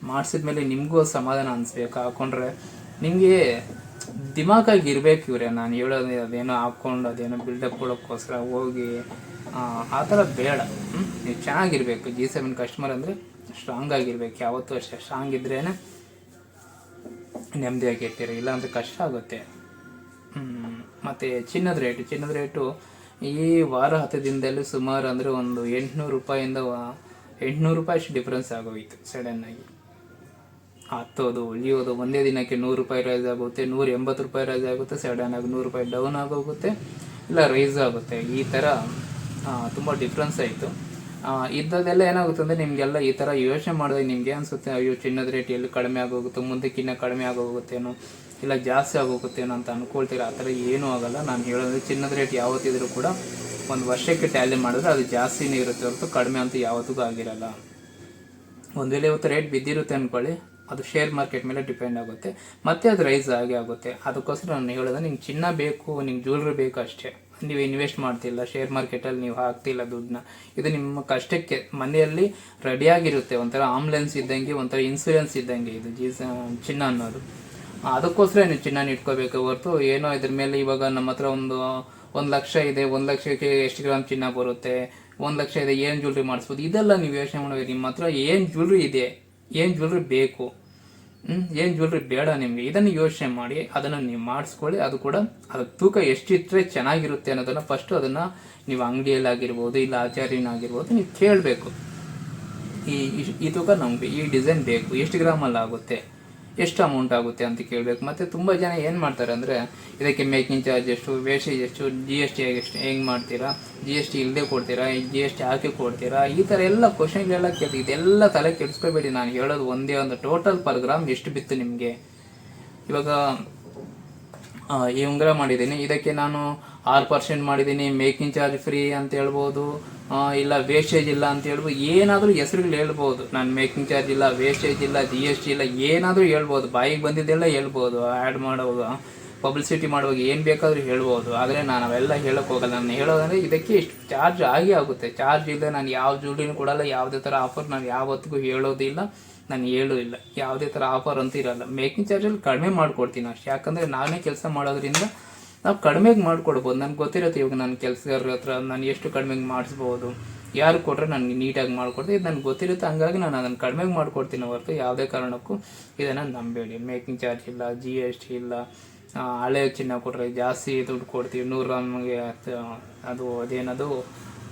ಮಾಡಿಸಿದ್ಮೇಲೆ ನಿಮಗೂ ಸಮಾಧಾನ ಅನಿಸ್ಬೇಕು. ಹಾಕೊಂಡ್ರೆ ನಿಮಗೆ ದಿಮಾಕಾಗಿ ಇರಬೇಕು ಇವ್ರೆ. ನಾನು ಹೇಳೋದು ಅದೇನೋ ಹಾಕ್ಕೊಂಡು ಅದೇನೋ ಬಿಲ್ಡಪ್ ಕೊಡೋಕ್ಕೋಸ್ಕರ ಹೋಗಿ ಆ, ಥರ ಬೇಡ? ನೀವು ಚೆನ್ನಾಗಿರ್ಬೇಕು. ಜಿ ಸೆವೆನ್ ಕಸ್ಟಮರ್ ಅಂದರೆ ಸ್ಟ್ರಾಂಗ್ ಆಗಿರ್ಬೇಕು. ಯಾವತ್ತೂ ಅಷ್ಟೇ. ಸ್ಟ್ರಾಂಗ್ ಇದ್ರೇ ನೆಮ್ಮದಿಯಾಗಿರ್ತೀರಿ ಇಲ್ಲಾಂದ್ರೆ ಕಷ್ಟ ಆಗುತ್ತೆ. ಮತ್ತೆ ಚಿನ್ನದ ರೇಟು ಚಿನ್ನದ ರೇಟು ಈ ವಾರ ಹತ್ತು ದಿನದಲ್ಲಿ ಸುಮಾರು ಅಂದರೆ ಒಂದು ಎಂಟುನೂರು ರೂಪಾಯಿಂದ ಎಂಟುನೂರು ರೂಪಾಯಿ ಅಷ್ಟು ಡಿಫ್ರೆನ್ಸ್ ಆಗೋಯಿತು ಸಡನ್ನಾಗಿ ಹತ್ತೋದು, ಉಳಿಯೋದು, ಒಂದೇ ದಿನಕ್ಕೆ ನೂರು ರೂಪಾಯಿ ರೈಸ್ ಆಗುತ್ತೆ, ನೂರ ಎಂಬತ್ತು ರೂಪಾಯಿ ರೈಸ್ ಆಗುತ್ತೆ ಸಡನ್ನಾಗಿ ನೂರು ರೂಪಾಯಿ ಡೌನ್ ಆಗೋಗುತ್ತೆ, ಇಲ್ಲ ರೈಸ್ ಆಗುತ್ತೆ. ಈ ಥರ ತುಂಬ ಡಿಫ್ರೆನ್ಸ್ ಆಯಿತು. ಇದ್ದದೆಲ್ಲ ಏನಾಗುತ್ತೆ ಅಂದರೆ ನಿಮಗೆಲ್ಲ ಈ ಥರ ಯೋಚನೆ ಮಾಡಿದಾಗ ನಿಮ್ಗೆ ಅನಿಸುತ್ತೆ, ಅಯ್ಯೋ, ಚಿನ್ನದ ರೇಟ್ ಎಲ್ಲಿ ಕಡಿಮೆ ಆಗೋಗುತ್ತೆ ಮುಂದಕ್ಕಿನ್ನ ಕಡಿಮೆ ಆಗೋಗುತ್ತೇನೋ, ಇಲ್ಲ ಜಾಸ್ತಿ ಆಗೋಗುತ್ತೇನೋ ಅಂತ ಅನ್ಕೊಳ್ತೀರ? ಆ ಥರ ಏನೂ ಆಗಲ್ಲ. ನಾನು ಹೇಳೋದು ಚಿನ್ನದ ರೇಟ್ ಯಾವತ್ತಿದ್ರೂ ಕೂಡ ಒಂದು ವರ್ಷಕ್ಕೆ ಟ್ಯಾಲಿ ಮಾಡಿದ್ರೆ ಅದು ಜಾಸ್ತಿನೇ ಇರುತ್ತೆ ಹೊರತು ಕಡಿಮೆ ಅಂತ ಯಾವತ್ತಿಗೂ ಆಗಿರಲ್ಲ. ಒಂದು ವೇಳೆ ಇವತ್ತು ರೇಟ್ ಬಿದ್ದಿರುತ್ತೆ ಅಂದ್ಕೊಳ್ಳಿ ಅದು ಶೇರ್ ಮಾರ್ಕೆಟ್ ಮೇಲೆ ಡಿಪೆಂಡ್ ಆಗುತ್ತೆ. ಮತ್ತೆ ಅದು ರೈಸ್ ಆಗೇ ಆಗುತ್ತೆ. ಅದಕ್ಕೋಸ್ಕರ ನಾನು ಹೇಳೋದು, ನಿಂಗೆ ಚಿನ್ನ ಬೇಕು, ನಿಂಗೆ ಜ್ಯುವೆಲ್ರಿ ಬೇಕು ಅಷ್ಟೇ. ನೀವು ಇನ್ವೆಸ್ಟ್ ಮಾಡ್ತಿಲ್ಲ ಶೇರ್ ಮಾರ್ಕೆಟಲ್ಲಿ ನೀವು ಹಾಕ್ತಿಲ್ಲ ದುಡ್ಡನ್ನ. ಇದು ನಿಮ್ಮ ಕಷ್ಟಕ್ಕೆ ಮನೆಯಲ್ಲಿ ರೆಡಿಯಾಗಿರುತ್ತೆ ಒಂಥರ ಆಂಬುಲೆನ್ಸ್ ಇದ್ದಂಗೆ, ಒಂಥರ ಇನ್ಸೂರೆನ್ಸ್ ಇದ್ದಂಗೆ ಇದು ಜೀಸ ಚಿನ್ನ ಅನ್ನೋದು. ಅದಕ್ಕೋಸ್ಕರ ನೀವು ಚಿನ್ನ ಇಟ್ಕೋಬೇಕು ಹೊರತು ಏನೋ ಇದ್ರ ಮೇಲೆ ಇವಾಗ ನಮ್ಮ ಹತ್ರ ಒಂದು ಒಂದು ಲಕ್ಷ ಇದೆ, ಒಂದು ಲಕ್ಷಕ್ಕೆ ಎಷ್ಟು ಗ್ರಾಮ್ ಚಿನ್ನ ಬರುತ್ತೆ, ಒಂದು ಲಕ್ಷ ಇದೆ, ಏನು ಜ್ಯುವೆಲ್ರಿ ಮಾಡಿಸ್ಬೋದು, ಇದೆಲ್ಲ ನೀವು ಯೋಚನೆ ಮಾಡಬೇಕು. ನಿಮ್ಮ ಹತ್ರ ಏನು ಜ್ಯುವೆಲ್ರಿ ಇದೆ, ಏನು ಜ್ಯುವೆಲ್ರಿ ಬೇಕು ಏನು ಜ್ಯುವೆಲ್ರಿ ಬೇಡ ನಿಮಗೆ. ಇದನ್ನು ಯೋಚನೆ ಮಾಡಿ, ಅದನ್ನು ನೀವು ಮಾಡಿಸ್ಕೊಳ್ಳಿ. ಅದು ಕೂಡ ಅದಕ್ಕೆ ತೂಕ ಎಷ್ಟಿಟ್ಟರೆ ಚೆನ್ನಾಗಿರುತ್ತೆ ಅನ್ನೋದನ್ನು ಫಸ್ಟು ಅದನ್ನು ನೀವು ಅಂಗಡಿಯಲ್ಲಿ ಆಗಿರ್ಬೋದು ಇಲ್ಲ ಆಚಾರ್ಯನಾಗಿರ್ಬೋದು, ನೀವು ಕೇಳಬೇಕು. ಈ ಈ ತೂಕ ನಮಗೆ, ಈ ಡಿಸೈನ್ ಬೇಕು. ಎಷ್ಟು ಗ್ರಾಮಲ್ಲಿ ಆಗುತ್ತೆ ಎಷ್ಟು ಅಮೌಂಟ್ ಆಗುತ್ತೆ ಅಂತ ಕೇಳಬೇಕು. ಮತ್ತು ತುಂಬ ಜನ ಏನು ಮಾಡ್ತಾರೆ ಅಂದರೆ, ಇದಕ್ಕೆ ಮೇಕಿಂಗ್ ಚಾರ್ಜ್ ಎಷ್ಟು ವೇಸ್ಟೇಜ್ ಎಷ್ಟು ಜಿ ಎಸ್ ಟಿ ಎಷ್ಟು, ಹೆಂಗೆ ಮಾಡ್ತೀರಾ ಜಿ ಎಸ್ ಟಿ ಇಲ್ಲದೆ ಕೊಡ್ತೀರಾ ಜಿ ಎಸ್ ಟಿ ಹಾಕಿ ಕೊಡ್ತೀರಾ, ಈ ಥರ ಎಲ್ಲ ಕ್ವಶನ್ಗಳೆಲ್ಲ ಕೇಳ್ತೀವಿ. ಇದೆಲ್ಲ ತಲೆ ಕೆಡಿಸ್ಕೋಬೇಡಿ. ನಾನು ಹೇಳೋದು ಒಂದೇ ಒಂದು ಟೋಟಲ್ ಪರ್ ಗ್ರಾಮ್ ಎಷ್ಟು ಬಿತ್ತು ನಿಮಗೆ? ಇವಾಗ ಈ ಉಂಗುರ ಮಾಡಿದ್ದೀನಿ. ಇದಕ್ಕೆ ನಾನು ಆರು ಪರ್ಸೆಂಟ್ ಮಾಡಿದ್ದೀನಿ. ಮೇಕಿಂಗ್ ಚಾರ್ಜ್ ಫ್ರೀ ಅಂತ ಹೇಳ್ಬೋದು. ಇಲ್ಲ ವೇಸ್ಟೇಜ್ ಇಲ್ಲ ಅಂತ ಹೇಳ್ಬೋದು. ಏನಾದರೂ ಹೆಸರುಗಳು ಹೇಳ್ಬೋದು. ನಾನು ಮೇಕಿಂಗ್ ಚಾರ್ಜ್ ಇಲ್ಲ ವೇಸ್ಟೇಜ್ ಇಲ್ಲ ಜಿ ಎಸ್ ಟಿ ಇಲ್ಲ, ಏನಾದರೂ ಹೇಳ್ಬೋದು. ಬಾಯಿಗೆ ಬಂದಿದ್ದೆಲ್ಲ ಹೇಳ್ಬೋದು. ಆ್ಯಡ್ ಮಾಡುವಾಗ ಪಬ್ಲಿಸಿಟಿ ಮಾಡುವಾಗ ಏನು ಬೇಕಾದರೂ ಹೇಳ್ಬೋದು. ಆದರೆ ನಾನು ಅವೆಲ್ಲ ಹೇಳೋಕ್ಕೆ ಹೋಗಲ್ಲ. ನಾನು ಹೇಳೋದಂದರೆ ಇದಕ್ಕೆ ಇಷ್ಟು ಚಾರ್ಜ್ ಆಗೇ ಆಗುತ್ತೆ. ಚಾರ್ಜ್ ಇಲ್ಲ ನಾನು ಯಾವ ಜೂಡಿನೂ ಕೊಡಲ್ಲ. ಯಾವುದೇ ಥರ ಆಫರ್ ನಾನು ಯಾವತ್ತಿಗೂ ಹೇಳೋದಿಲ್ಲ. ನಾನು ಹೇಳೂ ಇಲ್ಲ. ಯಾವುದೇ ಥರ ಆಫರ್ ಅಂತ ಇರೋಲ್ಲ. ಮೇಕಿಂಗ್ ಚಾರ್ಜಲ್ಲಿ ಕಡಿಮೆ ಮಾಡಿಕೊಡ್ತೀನಿ ಅಷ್ಟು. ಯಾಕಂದರೆ ನಾನೇ ಕೆಲಸ ಮಾಡೋದ್ರಿಂದ ನಾವು ಕಡಿಮೆಗೆ ಮಾಡಿಕೊಡ್ಬೋದು. ನನಗೆ ಗೊತ್ತಿರುತ್ತೆ ಇವಾಗ ನನ್ನ ಕೆಲಸಗಾರರ ಹತ್ರ ನಾನು ಎಷ್ಟು ಕಡಿಮೆಗೆ ಮಾಡಿಸ್ಬೋದು. ಯಾರು ಕೊಟ್ಟರೆ ನನಗೆ ನೀಟಾಗಿ ಮಾಡಿಕೊಡ್ತೀನಿ ಇದು ನನಗೆ ಗೊತ್ತಿರುತ್ತೆ. ಹಂಗಾಗಿ ನಾನು ಅದನ್ನು ಕಡಿಮೆಗೆ ಮಾಡಿಕೊಡ್ತೀನಿ ಹೊರತು ಯಾವುದೇ ಕಾರಣಕ್ಕೂ ಇದನ್ನು ನಂಬೇಡಿ. ಮೇಕಿಂಗ್ ಚಾರ್ಜ್ ಇಲ್ಲ ಜಿ ಎಸ್ ಟಿ ಇಲ್ಲ. ಹಳೆ ಚಿನ್ನ ಕೊಟ್ಟರೆ ಜಾಸ್ತಿ ದುಡ್ಡು ಕೊಡ್ತೀವಿ. ನೂರು ಹತ್ತು- ಅದು ಅದೇನದು?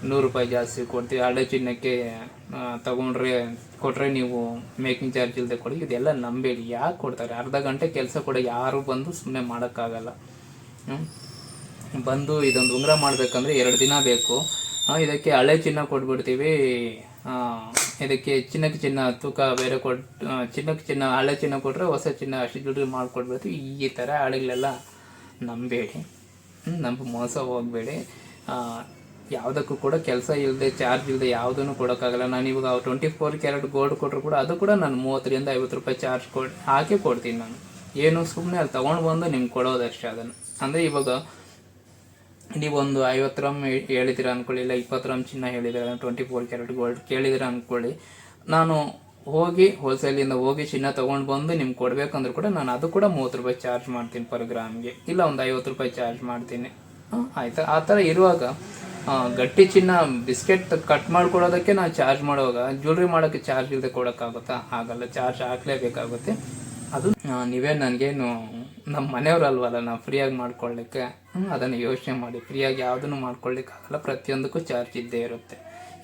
ನೂರು ರೂಪಾಯಿ ಜಾಸ್ತಿ ಕೊಡ್ತೀವಿ. ಹಳೆ ಚಿನ್ನಕ್ಕೆ ತಗೊಂಡ್ರೆ ಕೊಟ್ಟರೆ ನೀವು ಮೇಕಿಂಗ್ ಚಾರ್ಜ್ ಇಲ್ಲದೆ ಕೊಡಿ. ಇದೆಲ್ಲ ನಂಬೇಡಿ. ಯಾಕೆ ಕೊಡ್ತಾರೆ? ಅರ್ಧ ಗಂಟೆ ಕೆಲಸ ಕೂಡ ಯಾರು ಬಂದು ಸುಮ್ಮನೆ ಮಾಡೋಕ್ಕಾಗಲ್ಲ? ಬಂದು ಇದೊಂದು ಉಂಗುರ ಮಾಡಬೇಕಂದ್ರೆ ಎರಡು ದಿನ ಬೇಕು. ಇದಕ್ಕೆ ಹಳೆ ಚಿನ್ನ ಕೊಟ್ಬಿಡ್ತೀವಿ. ಇದಕ್ಕೆ ಚಿನ್ನಕ್ಕೆ ಚಿನ್ನ, ತೂಕ ಬೇರೆ ಕೊಟ್ಟು ಚಿನ್ನಕ್ಕೆ ಚಿನ್ನ, ಹಳೆ ಚಿನ್ನ ಕೊಟ್ಟರೆ ಹೊಸ ಚಿನ್ನ ಅಷ್ಟು ದುಡ್ಡು ಮಾಡಿಕೊಡ್ಬಿಡ್ತೀವಿ ಈ ಥರ ಹಳೆಗಳೆಲ್ಲ ನಂಬೇಡಿ. ನಂಬಿ ನಂಬ ಮೋಸ ಹೋಗಬೇಡಿ. ಯಾವುದಕ್ಕೂ ಕೂಡ ಕೆಲಸ ಇಲ್ಲದೆ ಚಾರ್ಜ್ ಇಲ್ಲದೆ ಯಾವುದನ್ನು ಕೊಡೋಕ್ಕಾಗಲ್ಲ. ನಾನು ಇವಾಗ ಟ್ವೆಂಟಿ ಫೋರ್ ಕ್ಯಾರೆಟ್ ಗೋಲ್ಡ್ ಕೊಟ್ಟರು ಕೂಡ ಅದು ಕೂಡ ನಾನು ಮೂವತ್ತರಿಂದ ಐವತ್ತು ರೂಪಾಯಿ ಚಾರ್ಜ್ ಕೊಡ್, ಹಾಕಿ ಕೊಡ್ತೀನಿ ನಾನು. ಏನು ಸುಮ್ಮನೆ ಅಲ್ಲಿ ತೊಗೊಂಡು ಬಂದು ನಿಮ್ಗೆ ಕೊಡೋದಷ್ಟೇ ಅದನ್ನು. ಅಂದರೆ ಇವಾಗ ನೀವೊಂದು ಐವತ್ತು ರಮ್ ಹೇಳಿದಿರ ಅಂದ್ಕೊಳ್ಳಿ ಇಲ್ಲ ಇಪ್ಪತ್ತು ರಮ್ ಚಿನ್ನ ಹೇಳಿದಿರ ಟ್ವೆಂಟಿ ಫೋರ್ ಕ್ಯಾರೆಟ್ ಗೋಲ್ಡ್ ಕೇಳಿದಿರ ಅಂದ್ಕೊಳ್ಳಿ ನಾನು ಹೋಗಿ ಹೋಲ್ಸೇಲಿಂದ ಹೋಗಿ ಚಿನ್ನ ತೊಗೊಂಡು ಬಂದು ನಿಮ್ಗೆ ಕೊಡಬೇಕಂದ್ರೂ ಕೂಡ ನಾನು ಅದು ಕೂಡ ಮೂವತ್ತು ರೂಪಾಯಿ ಚಾರ್ಜ್ ಮಾಡ್ತೀನಿ ಪರ್ ಗ್ರಾಮ್ಗೆ ಇಲ್ಲ ಒಂದು ಐವತ್ತು ರೂಪಾಯಿ ಚಾರ್ಜ್ ಮಾಡ್ತೀನಿ. ಆಯಿತಾ? ಆ ಥರ ಇರುವಾಗ ಗಟ್ಟಿ ಚಿನ್ನ ಬಿಸ್ಕೆಟ್ ಕಟ್ ಮಾಡ್ಕೊಡೋದಕ್ಕೆ ನಾನು ಚಾರ್ಜ್ ಮಾಡುವಾಗ ಜ್ಯುವೆಲ್ರಿ ಮಾಡೋಕ್ಕೆ ಚಾರ್ಜ್ ಇಲ್ಲದೆ ಕೊಡೋಕ್ಕಾಗುತ್ತಾ? ಆಗಲ್ಲ ಚಾರ್ಜ್ ಹಾಕಲೇಬೇಕಾಗುತ್ತೆ. ಅದು ನೀವೇ ನನಗೇನು ನಮ್ಮ ಮನೆಯವ್ರಲ್ವಲ್ಲ, ನಾವು ಫ್ರೀಯಾಗಿ ಮಾಡ್ಕೊಳ್ಳಿಕ್ಕೆ ಅದನ್ನು ಯೋಚನೆ ಮಾಡಿ. ಫ್ರೀಯಾಗಿ ಯಾವುದನ್ನು ಮಾಡ್ಕೊಳ್ಳಿಕ್ಕಾಗಲ್ಲ ಪ್ರತಿಯೊಂದಕ್ಕೂ ಚಾರ್ಜ್ ಇದ್ದೇ ಇರುತ್ತೆ.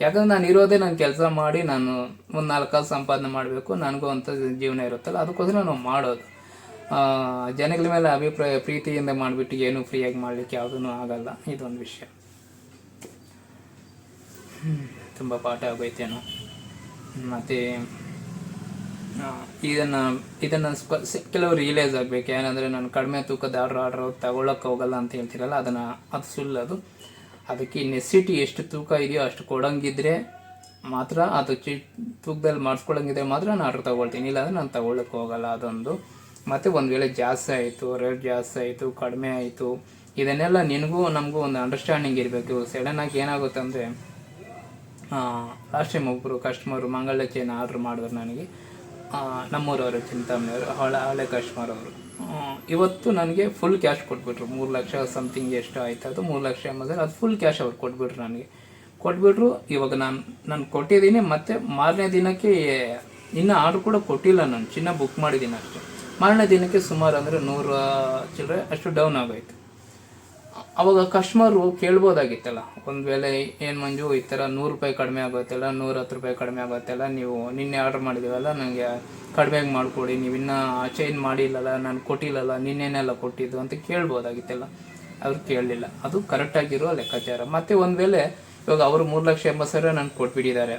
ಯಾಕಂದ್ರೆ ನಾನು ಇರೋದೇ ನಾನು ಕೆಲಸ ಮಾಡಿ, ನಾನು ಒಂದು ನಾಲ್ಕು ಸಂಪಾದನೆ ಮಾಡಬೇಕು, ನನಗೂ ಅಂತ ಜೀವನ ಇರುತ್ತಲ್ಲ, ಅದಕ್ಕೋಸ್ಕರ ನಾವು ಮಾಡೋದು. ಜನಗಳ ಮೇಲೆ ಅಭಿಪ್ರಾಯ, ಪ್ರೀತಿಯಿಂದ ಮಾಡಿಬಿಟ್ಟು ಏನು ಫ್ರೀಯಾಗಿ ಮಾಡಲಿಕ್ಕೆ ಯಾವುದೂ ಆಗಲ್ಲ. ಇದೊಂದು ವಿಷಯ. ತುಂಬ ಪಾಠ ಆಗೋಯ್ತೇನೋ ಮತ್ತು ಇದನ್ನು ಇದನ್ನು ಸ್ಪ ಕೆಲವರು ರಿಯಲೈಸ್ ಆಗಬೇಕು. ಏನಂದರೆ ನಾನು ಕಡಿಮೆ ತೂಕದ ಆರ್ಡ್ರ್ ಆರ್ಡ್ರ್ ತಗೊಳಕ್ಕೆ ಹೋಗಲ್ಲ ಅಂತ ಹೇಳ್ತೀರಲ್ಲ, ಅದನ್ನು ಅದು ಸುಳ್ಳದು ಅದಕ್ಕೆ ನೆಸಿಟಿ ಎಷ್ಟು ತೂಕ ಇದೆಯೋ ಅಷ್ಟು ಕೊಡಂಗಿದ್ರೆ ಮಾತ್ರ ಅದು ಚಿ, ತೂಕದಲ್ಲಿ ಮಾಡಿಸ್ಕೊಳಂಗಿದ್ರೆ ಮಾತ್ರ ನಾನು ಆರ್ಡ್ರ್ ತೊಗೊಳ್ತೀನಿ. ಇಲ್ಲಾಂದರೆ ನಾನು ತೊಗೊಳಕ್ಕೆ ಹೋಗಲ್ಲ ಅದೊಂದು. ಮತ್ತು ಒಂದು ವೇಳೆ ಜಾಸ್ತಿ ಆಯಿತು ರೇಟ್ ಜಾಸ್ತಿ ಆಯಿತು, ಕಡಿಮೆ ಆಯಿತು, ಇದನ್ನೆಲ್ಲ ನಿನಗೂ ನಮಗೂ ಒಂದು ಅಂಡರ್ಸ್ಟ್ಯಾಂಡಿಂಗ್ ಇರಬೇಕು. ಸಡನ್ನಾಗಿ ಏನಾಗುತ್ತೆ ಅಂದರೆ ಲಾಸ್ಟ್ ಟೈಮ್ ಒಬ್ಬರು ಕಸ್ಟಮರು ಮಂಗಳ ಚೈನ್ ಆರ್ಡ್ರ್ ಮಾಡಿದ್ರು ನನಗೆ. ನಮ್ಮೂರವರು ಚಿಂತಾಮಣಿಯವರು, ಹಳೆ ಹಳೆ ಕಸ್ಟಮರ್ ಅವರು. ಇವತ್ತು ನನಗೆ ಫುಲ್ ಕ್ಯಾಶ್ ಕೊಟ್ಬಿಟ್ರು. ಮೂರು ಲಕ್ಷ ಸಮಥಿಂಗ್ ಎಷ್ಟು ಆಯ್ತು. ಅದು ಮೂರು ಲಕ್ಷ ಎಂಬುದಾದ್ರೆ ಅದು ಫುಲ್ ಕ್ಯಾಶ್ ಅವ್ರು ಕೊಟ್ಬಿಟ್ರು ನನಗೆ. ಕೊಟ್ಬಿಟ್ರು, ಇವಾಗ ನಾನು ನಾನು ಕೊಟ್ಟಿದ್ದೀನಿ, ಮತ್ತೆ ಮಾರನೇ ದಿನಕ್ಕೆ ಇನ್ನೂ ಆರ್ಡ್ರ್ ಕೂಡ ಕೊಟ್ಟಿಲ್ಲ ನಾನು. ಚಿನ್ನ ಬುಕ್ ಮಾಡಿದ್ದೀನಿ ಅಷ್ಟೇ. ಮಾರನೇ ದಿನಕ್ಕೆ ಸುಮಾರು ಅಂದರೆ ನೂರು ಚಿಲ್ಲರೆ ಅಷ್ಟು ಡೌನ್ ಆಗೋಯ್ತು. ಅವಾಗ ಕಸ್ಟಮರು ಕೇಳ್ಬೋದಾಗಿತ್ತಲ್ಲ. ಒಂದು ವೇಳೆ ಏನು ಮಂಜು, ಈ ಥರ ನೂರು ರೂಪಾಯಿ ಕಡಿಮೆ ಆಗುತ್ತಲ್ಲ, ನೂರ ಹತ್ತು ರೂಪಾಯಿ ಕಡಿಮೆ ಆಗುತ್ತಲ್ಲ, ನೀವು ನಿನ್ನೆ ಆರ್ಡ್ರ್ ಮಾಡಿದ್ದೀವಲ್ಲ ನನಗೆ ಕಡಿಮೆಗೆ ಮಾಡಿಕೊಡಿ, ನೀವು ಇನ್ನೂ ಚೇಂಜ್ ಮಾಡಿಲ್ಲಲ್ಲ, ನಾನು ಕೊಟ್ಟಿಲ್ಲಲ್ಲ ನಿನ್ನೆನೆಲ್ಲ ಕೊಟ್ಟಿದ್ದು ಅಂತ ಕೇಳ್ಬೋದಾಗಿತ್ತಲ್ಲ. ಅವ್ರು ಕೇಳಲಿಲ್ಲ. ಅದು ಕರೆಕ್ಟಾಗಿರೋ ಲೆಕ್ಕಾಚಾರ. ಮತ್ತು ಒಂದು ವೇಳೆ ಇವಾಗ ಅವರು ಮೂರು ಲಕ್ಷ ಎಂಬತ್ತು ಸಾವಿರ ನನಗೆ ಕೊಟ್ಬಿಟ್ಟಿದ್ದಾರೆ.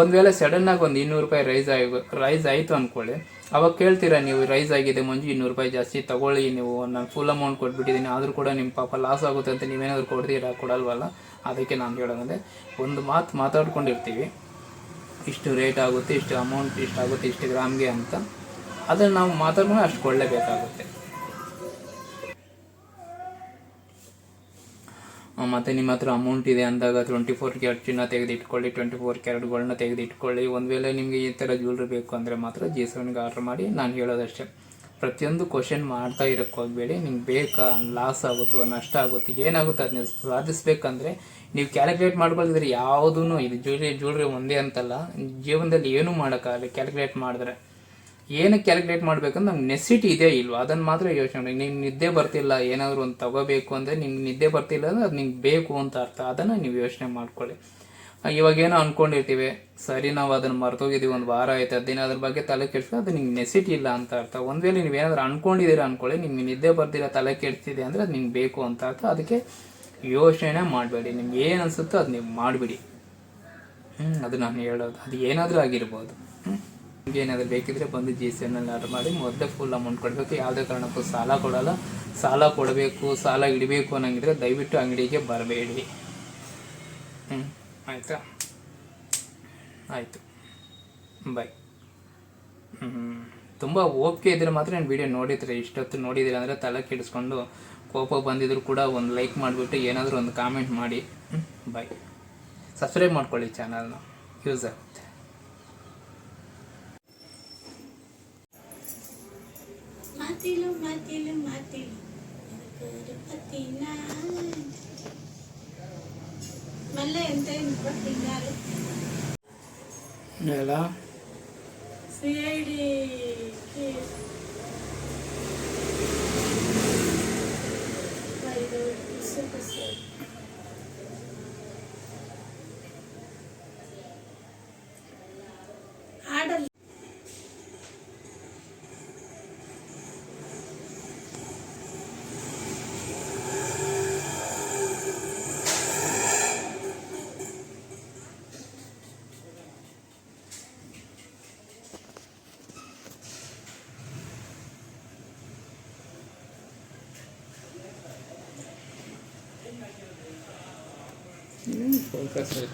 ಒಂದು ವೇಳೆ ಸಡನ್ನಾಗಿ ಒಂದು ಇನ್ನೂರು ರೂಪಾಯಿ ರೈಸ್ ಆಗಿ ರೈಸ್ ಆಯಿತು ಅಂದ್ಕೊಳ್ಳಿ ಅವಾಗ ಕೇಳ್ತೀರಾ ನೀವು ರೈಸ್ ಆಗಿದೆ ಮಂಜು ಇನ್ನೂರು ರೂಪಾಯಿ ಜಾಸ್ತಿ ತಗೊಳ್ಳಿ ನೀವು ನಾನು ಫುಲ್ ಅಮೌಂಟ್ ಕೊಟ್ಬಿಟ್ಟಿದ್ದೀನಿ, ಆದರೂ ಕೂಡ ನಿಮ್ಮ ಪಾಪ ಲಾಸ್ ಆಗುತ್ತೆ ಅಂತ ನೀವೇನಾದರೂ ಕೊಡ್ತೀರಾ? ಕೊಡಲ್ವಲ್ಲ? ಅದಕ್ಕೆ ನಾನು ಹೇಳೋದಂದ್ರೆ, ಒಂದು ಮಾತು ಮಾತಾಡ್ಕೊಂಡಿರ್ತೀವಿ. ಇಷ್ಟು ರೇಟ್ ಆಗುತ್ತೆ, ಇಷ್ಟು ಅಮೌಂಟ್ ಇಷ್ಟು ಆಗುತ್ತೆ ಇಷ್ಟು ಗ್ರಾಮ್ಗೆ ಅಂತ. ಅದನ್ನು ನಾವು ಮಾತಾಡ್ಕೊಂಡು ಅಷ್ಟು ಕೊಳ್ಳೇಬೇಕಾಗುತ್ತೆ. ಮತ್ತೆ ನಿಮ್ಮ ಹತ್ರ ಅಮೌಂಟ್ ಇದೆ ಅಂದಾಗ ಟ್ವೆಂಟಿ ಫೋರ್ ಕ್ಯಾರೆಟ್ ಚಿನ್ನ ತೆಗೆದಿಟ್ಕೊಳ್ಳಿ ಟ್ವೆಂಟಿ ಫೋರ್ ಕ್ಯಾರೆಟ್ಗಳನ್ನ ತೆಗೆದಿಟ್ಕೊಳ್ಳಿ. ಒಂದು ವೇಳೆ ನಿಮಗೆ ಈ ಥರ ಜ್ಯುವೆಲ್ರಿ ಬೇಕು ಅಂದರೆ ಮಾತ್ರ ಜಿ ಸೆವೆನ್ಗೆ ಆರ್ಡ್ರ್ ಮಾಡಿ, ನಾನು ಹೇಳೋದಷ್ಟೇ. ಪ್ರತಿಯೊಂದು ಕ್ವಶನ್ ಮಾಡ್ತಾ ಇರೋಕ್ಕೆ ಹೋಗಬೇಡಿ. ನಿಮ್ಗೆ ಬೇಕಾ? ಲಾಸ್ ಆಗುತ್ತೋ, ನಷ್ಟ ಆಗುತ್ತೋ, ಏನಾಗುತ್ತೆ ಅದನ್ನ ಸಾಧಿಸ್ಬೇಕಂದ್ರೆ ನೀವು ಕ್ಯಾಲ್ಕುಲೇಟ್ ಮಾಡ್ಕೊಳ್ತಿದ್ರೆ ಯಾವುದೂ ಇದು ಜ್ಯುವೆಲ್ರಿ ಜ್ಯುವೆಲ್ರಿ ಒಂದೇ ಅಂತಲ್ಲ. ಜೀವನದಲ್ಲಿ ಏನೂ ಮಾಡೋಕ್ಕಾಗಲ್ಲ ಕ್ಯಾಲ್ಕುಲೇಟ್ ಮಾಡಿದ್ರೆ. ಏನಕ್ಕೆ ಕ್ಯಾಲ್ಕುಲೇಟ್ ಮಾಡ್ಬೇಕಂದ್ರೆ ನಮ್ಗೆ ನೆಸಿಟಿ ಇದೆ ಇಲ್ವಾ? ಅದನ್ನು ಮಾತ್ರ ಯೋಚನೆ ಮಾಡಿ. ನಿಮ್ಗೆ ನಿದ್ದೆ ಬರ್ತಿಲ್ಲ, ಏನಾದರೂ ಒಂದು ತಗೋಬೇಕು ಅಂದರೆ ನಿಮ್ಗೆ ನಿದ್ದೆ ಬರ್ತಿಲ್ಲ ಅಂದರೆ ಅದು ನಿಮ್ಗೆ ಬೇಕು ಅಂತ ಅರ್ಥ. ಅದನ್ನು ನೀವು ಯೋಚನೆ ಮಾಡ್ಕೊಳ್ಳಿ. ಇವಾಗೇನೋ ಅಂದ್ಕೊಂಡಿರ್ತೀವಿ ಸರಿ ನಾವು ಅದನ್ನು ಮರ್ತೋಗಿದ್ದೀವಿ, ಒಂದು ವಾರ ಆಯ್ತು ಹದಿನ ಅದ್ರ ಬಗ್ಗೆ ತಲೆ ಕೆಡಿಸಿದ್ರೆ ಅದು ನಿಮ್ಗೆ ನೆಸಿಟಿ ಇಲ್ಲ ಅಂತ ಅರ್ಥ. ಒಂದು ವೇಳೆ ನೀವು ಏನಾದರೂ ಅಂದ್ಕೊಂಡಿದ್ದೀರಾ ಅಂದ್ಕೊಳ್ಳಿ ನಿಮ್ಗೆ ನಿದ್ದೆ ಬರ್ದಿರ ತಲೆ ಕೆಡ್ತಿದೆ ಅಂದರೆ ಅದು ನಿಮ್ಗೆ ಬೇಕು ಅಂತ ಅರ್ಥ. ಅದಕ್ಕೆ ಯೋಚನೆ ಮಾಡಬೇಡಿ. ನಿಮ್ಗೆ ಏನು ಅನಿಸುತ್ತೋ ಅದು ನೀವು ಮಾಡಿಬಿಡಿ. ಹ್ಞೂ ಅದು ನಾನು ಹೇಳೋದು. ಅದು ಏನಾದರೂ ಆಗಿರ್ಬೋದು. ನಿಮ್ಗೆ ಏನಾದರೂ ಬೇಕಿದ್ರೆ ಬಂದು ಜಿ ಸಿ ಎನ್ನಲ್ಲಿ ಆರ್ಡರ್ ಮಾಡಿ ಮೊದಲೇ ಫುಲ್ ಅಮೌಂಟ್ ಕೊಡಬೇಕು. ಯಾವುದೇ ಕಾರಣಕ್ಕೂ ಸಾಲ ಕೊಡಲ್ಲ. ಸಾಲ ಕೊಡಬೇಕು, ಸಾಲ ಇಡಬೇಕು ಅನ್ನಂಗಿದ್ರೆ ದಯವಿಟ್ಟು ಅಂಗಡಿಗೆ ಬರಬೇಡಿ. ಹ್ಞೂ ಆಯಿತಾ? ಆಯಿತು. ಬಾಯ್ ಹ್ಞೂ ತುಂಬ ಓಪಿಕೆ ಇದ್ರೆ ಮಾತ್ರ ನಾನು ವಿಡಿಯೋ ನೋಡಿದ್ರೆ, ಇಷ್ಟೊತ್ತು ನೋಡಿದ್ದೀರ ಅಂದರೆ ತಲೆ ಕೆಡಿಸ್ಕೊಂಡು ಕೋಪ ಬಂದಿದ್ರು ಕೂಡ ಒಂದು ಲೈಕ್ ಮಾಡಿಬಿಟ್ಟು ಏನಾದರೂ ಒಂದು ಕಾಮೆಂಟ್ ಮಾಡಿ. ಬಾಯ್ ಸಬ್ಸ್ಕ್ರೈಬ್ ಮಾಡ್ಕೊಳ್ಳಿ ಚಾನಲ್ನ ಯೂಸ್ ಆಗುತ್ತೆ. மாத்திலும் மாத்திலும் மாத்திலும். எனக்கு ஒரு பத்தினா మళ్ళీ ఎంత తిన్నారు ఎలా సిఐడికి సూపర్ సార్ Press it.